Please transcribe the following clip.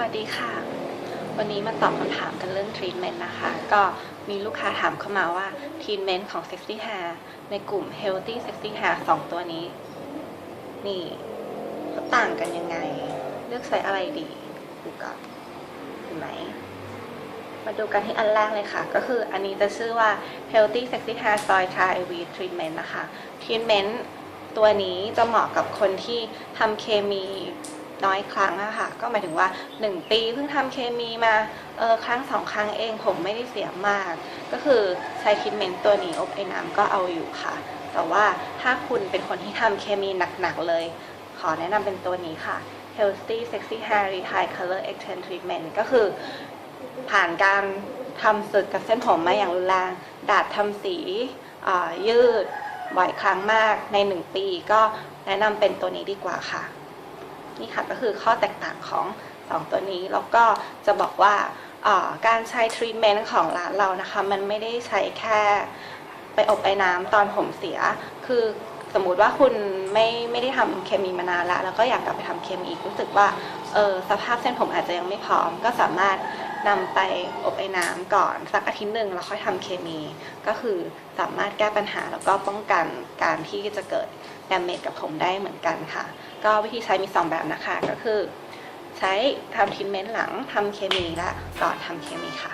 วัสดีค่ะ วันนี้มาตอบคำถามกันเรื่องทรีทเมนต์นะคะ ก็มีลูกค้าถามเข้ามาว่าทรีทเมนต์ของ Sexy Hair ในกลุ่ม Healthy Sexy Hair สองตัวนี้ นี่เขาต่างกันยังไง เลือกใช้อะไรดีดูก่อนเห็นไหม มาดูกันที่อันแรกเลยค่ะ ก็คืออันนี้จะชื่อว่า Healthy Sexy Hair Soy Chai IV Treatment นะคะ Treatment ตัวนี้จะเหมาะกับคนที่ทำเคมี น้อยครั้งอะค่ะ ก็หมายถึงว่า 1 ปีเพิ่งทำเคมีมาเออครั้งสองครั้งเองผมไม่ได้เสียมาก ก็คือใช้ทรีทเมนต์ตัวนี้อบไอ้น้ำก็เอาอยู่ค่ะ แต่ว่าถ้าคุณเป็นคนที่ทำเคมีหนักๆเลย ขอแนะนำเป็นตัวนี้ค่ะ Healthy Sexy Hair Retire Color Extend Treatment ก็คือผ่านการทำสึกกับเส้นผมมาอย่างรุนแรงดาดทำสียืดบ่อยครั้งมากในหนึ่งปีก็แนะนำเป็นตัวนี้ดีกว่าค่ะ นี่ค่ะก็คือข้อแตกต่างของสองตัวนี้ แล้วก็จะบอกว่าการใช้ทรีทเมนต์ของร้านเรานะคะ มันไม่ได้ใช้แค่ไปอบไอ้น้ำตอนผมเสีย คือสมมุติว่าคุณไม่ไม่ได้ทำเคมีมานานแล้วแล้วก็อยากกลับไปทำเคมีอีกรู้สึกว่าเออสภาพเส้นผมอาจจะยังไม่พร้อม ก็สามารถ นำไปอบไอ้น้ำก่อนสักอาทิตย์หนึ่งแล้วค่อยทำเคมี ก็คือสามารถแก้ปัญหาแล้วก็ป้องกันการที่จะเกิดดมเมจกับผมได้เหมือนกันค่ะ ก็วิธีใช้มี 2 แบบนะคะก็คือ ใช้ทำทรีทเมนต์หลังทำเคมีและก่อนทำเคมีค่ะ